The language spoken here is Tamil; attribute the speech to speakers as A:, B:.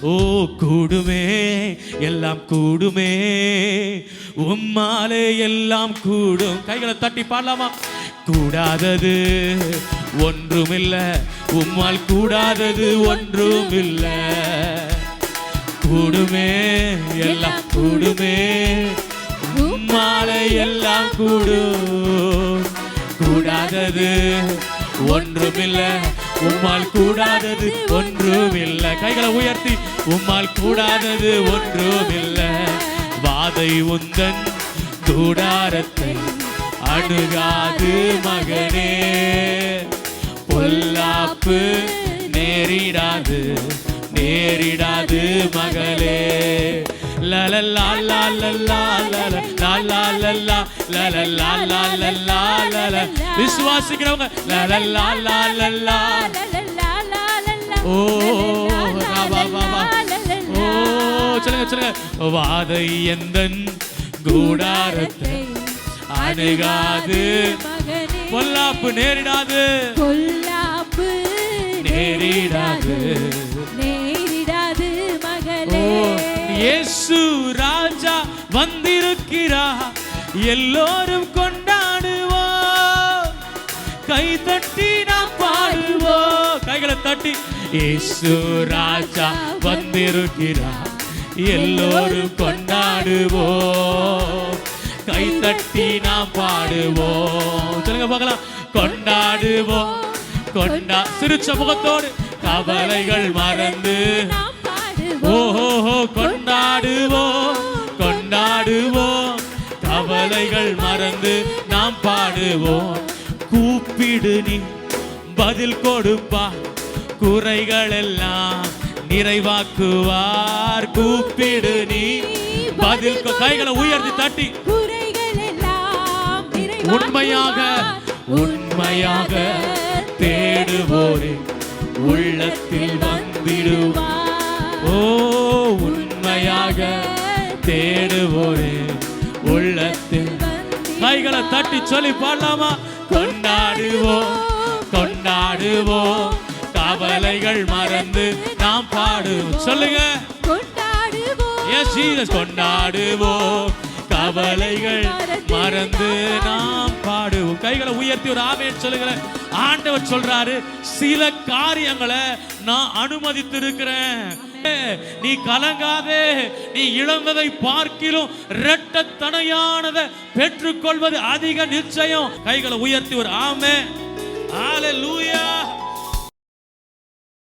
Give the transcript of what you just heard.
A: ஓ கூடுமே எல்லாம் கூடுமே. உம்மாலே எல்லாம் கூடும். கைகளை தட்டி பாடலாமா? கூடாதது ஒன்றுமில்ல. உம்மால் கூடாதது ஒன்றுமில்ல. கூடுமே எல்லாம் கூடுமே. உம்மாலே எல்லாம் கூடும். கூடாதது ஒன்றுமில்ல. உம்மால் கூடாதது ஒன்றுமில்லை. கைகளை உயர்த்தி உம்மால் கூடாதது ஒன்றுமில்லை. வாதை உந்தன் கூடாரத்தை அணுகாது மகனே. பொல்லாப்பு நேரிடாது நேரிடாது மகளே. விசுவாசிக்கிறவங்க ஓ சொல்லுங்க சொல்லுங்க வாதை எந்தன் கூடாரத்தை அணுகாது பொல்லாப்பு நேரிடாது
B: பொல்லாப்பு.
A: நேரிடாது இயேசு ராஜா வந்திருக்கிறார் எல்லோரும் கொண்டாடுவோம். கை தட்டி நாம் பாடுவோம். கைகளை தட்டி இயேசு ராஜா வந்திருக்கிறார் எல்லோரும் கொண்டாடுவோம். கை தட்டி நாம் பாடுவோம். சொல்லுங்க பார்க்கலாம். கொண்டாடுவோம். கொண்டா சிரிச்ச முகத்தோடு கவலைகள் மறந்து. ஓஹோ கவலைகள் மறந்து நாம் பாடுவோம். கூப்பிடு நீ பதில் கொடுப்பா. குறைகள் எல்லாம் நிறைவாக்குவார். கூப்பிடு நீ பதில் கைகளை உயர்த்தி தட்டி. உண்மையாக உண்மையாக தேடுவோரே. உள்ளத்தில் வந்திடுவார் ஓ உண்மையாக தேடுவோரே கைகளை தட்டி சொல்லி பாடலாமா? கொண்டாடுவோம் கொண்டாடுவோம். கவலைகள் மறந்து நாம் பாடுவோம். சொல்லுங்க. கொண்டாடுவோம். கவலைகள் மறந்து நாம் பாடுவோம். கைகளை உயர்த்தி ஒரு ஆமையை சொல்லுகிறேன் ஆண்டவர் சொல்றாரு சில காரியங்களை நான் அனுமதித்திருக்கிறேன். நீ கலங்காதே. நீ இழந்ததை பார்க்கிலும் இரட்டத்தனையானதை பெற்றுக்கொள்வது அதிக நிச்சயம். கைகளை உயர்த்தி ஒரு ஆமே ஹalleluya